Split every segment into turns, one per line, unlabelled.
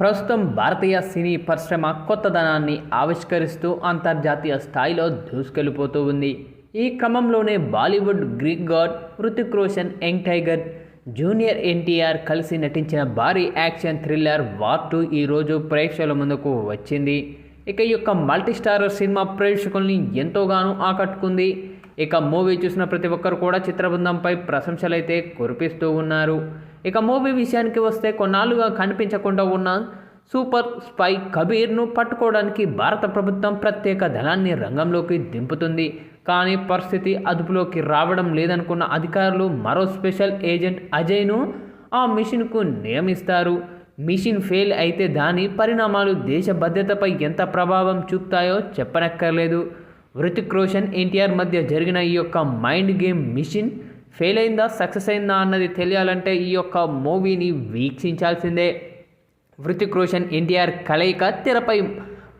ప్రస్తుతం భారతీయ సినీ పరిశ్రమ కొత్తదనాన్ని ఆవిష్కరిస్తూ అంతర్జాతీయ స్థాయిలో దూసుకెళ్ళిపోతూ ఉంది. ఈ క్రమంలోనే Bollywood Greek god Hrithik Roshan young tiger junior NTR కలిసి నటించిన భారీ యాక్షన్ థ్రిల్లర్ వార్ టూ ఈరోజు ప్రేక్షకుల ముందుకు వచ్చింది. ఇక ఈ యొక్క మల్టీస్టారర్ సినిమా ప్రేక్షకుల్ని ఎంతోగానో ఆకట్టుకుంది. ఇక మూవీ చూసిన ప్రతి ఒక్కరు కూడా చిత్రబృందంపై ప్రశంసలైతే కురిపిస్తూ ఉన్నారు. ఇక మూవీ విషయానికి వస్తే కొన్నాళ్ళుగా కనిపించకుండా ఉన్న సూపర్ స్పై కబీర్ను పట్టుకోవడానికి భారత ప్రభుత్వం ప్రత్యేక దళాన్ని రంగంలోకి దింపుతుంది. కానీ పరిస్థితి అదుపులోకి రావడం లేదనుకున్న అధికారులు మరో స్పెషల్ ఏజెంట్ అజయ్ను ఆ మిషన్కు నియమిస్తారు. మిషన్ ఫెయిల్ అయితే దాని పరిణామాలు దేశ భద్రతపై ఎంత ప్రభావం చూపుతాయో చెప్పనక్కర్లేదు. హృతిక్ రోషన్ ఎన్టీఆర్ మధ్య జరిగిన ఈ యొక్క మైండ్ గేమ్ మిషన్ ఫెయిల్ అయిందా సక్సెస్ అయిందా అన్నది తెలియాలంటే ఈ యొక్క మూవీని వీక్షించాల్సిందే. హృతిక్ రోషన్ ఎన్టీఆర్ కలయిక తెరపై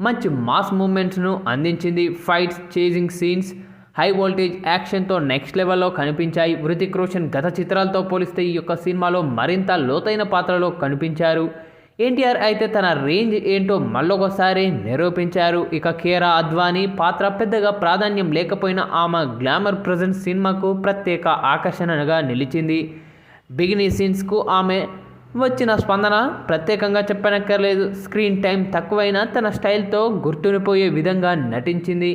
మంచి మాస్ మూమెంట్స్ను అందించింది. Fights chasing scenes high voltage యాక్షన్తో next లెవెల్లో కనిపించాయి. హృతిక్ రోషన్ గత చిత్రాలతో పోలిస్తే ఈ యొక్క సినిమాలో మరింత లోతైన పాత్రలో కనిపించారు. ఎన్టీఆర్ అయితే తన రేంజ్ ఏంటో మళ్ళొకసారి నిరూపించారు. ఇక కేరా అద్వానీ పాత్ర పెద్దగా ప్రాధాన్యం లేకపోయినా ఆమె గ్లామర్ ప్రజెంట్ సినిమాకు ప్రత్యేక ఆకర్షణగా నిలిచింది. బిగినీ సీన్స్కు ఆమె వచ్చిన స్పందన ప్రత్యేకంగా చెప్పనక్కర్లేదు. స్క్రీన్ టైం తక్కువైనా తన స్టైల్తో గుర్తుండిపోయే విధంగా నటించింది.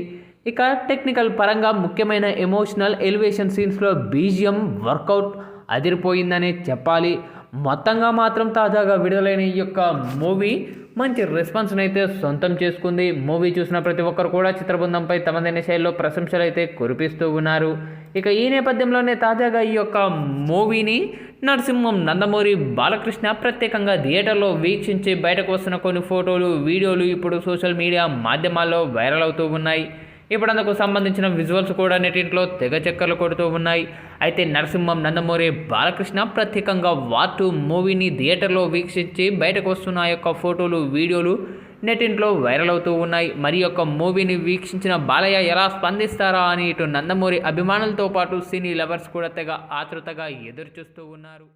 ఇక టెక్నికల్ పరంగా ముఖ్యమైన ఎమోషనల్ ఎలివేషన్ సీన్స్లో బీజియం వర్కౌట్ అదిరిపోయిందనే చెప్పాలి. మొత్తంగా మాత్రం తాజాగా విడుదలైన ఈ యొక్క మూవీ మంచి రెస్పాన్స్ని అయితే సొంతం చేసుకుంది. మూవీ చూసిన ప్రతి ఒక్కరు కూడా చిత్రబృందంపై తమదైన శైలిలో ప్రశంసలు అయితే కురిపిస్తూ ఉన్నారు. ఇక ఈ నేపథ్యంలోనే తాజాగా ఈ యొక్క మూవీని నరసింహం నందమూరి బాలకృష్ణ ప్రత్యేకంగా థియేటర్లో వీక్షించి బయటకు వస్తున్న కొన్ని ఫోటోలు వీడియోలు ఇప్పుడు సోషల్ మీడియా మాధ్యమాల్లో వైరల్ అవుతూ ఉన్నాయి. ఇప్పుడు అందుకు సంబంధించిన విజువల్స్ కూడా నెటింట్లో తెగ చక్కర్లు కొడుతూ ఉన్నాయి. అయితే నరసింహం నందమూరి బాలకృష్ణ ప్రత్యేకంగా వాటు మూవీని థియేటర్లో వీక్షించి బయటకు వస్తున్న యొక్క ఫోటోలు వీడియోలు నెటింట్లో వైరల్ అవుతూ ఉన్నాయి. మరి యొక్క మూవీని వీక్షించిన బాలయ్య ఎలా స్పందిస్తారా అని ఇటు నందమూరి అభిమానులతో పాటు సినీ లవర్స్ కూడా తెగ ఆతృతగా ఎదురుచూస్తూ ఉన్నారు.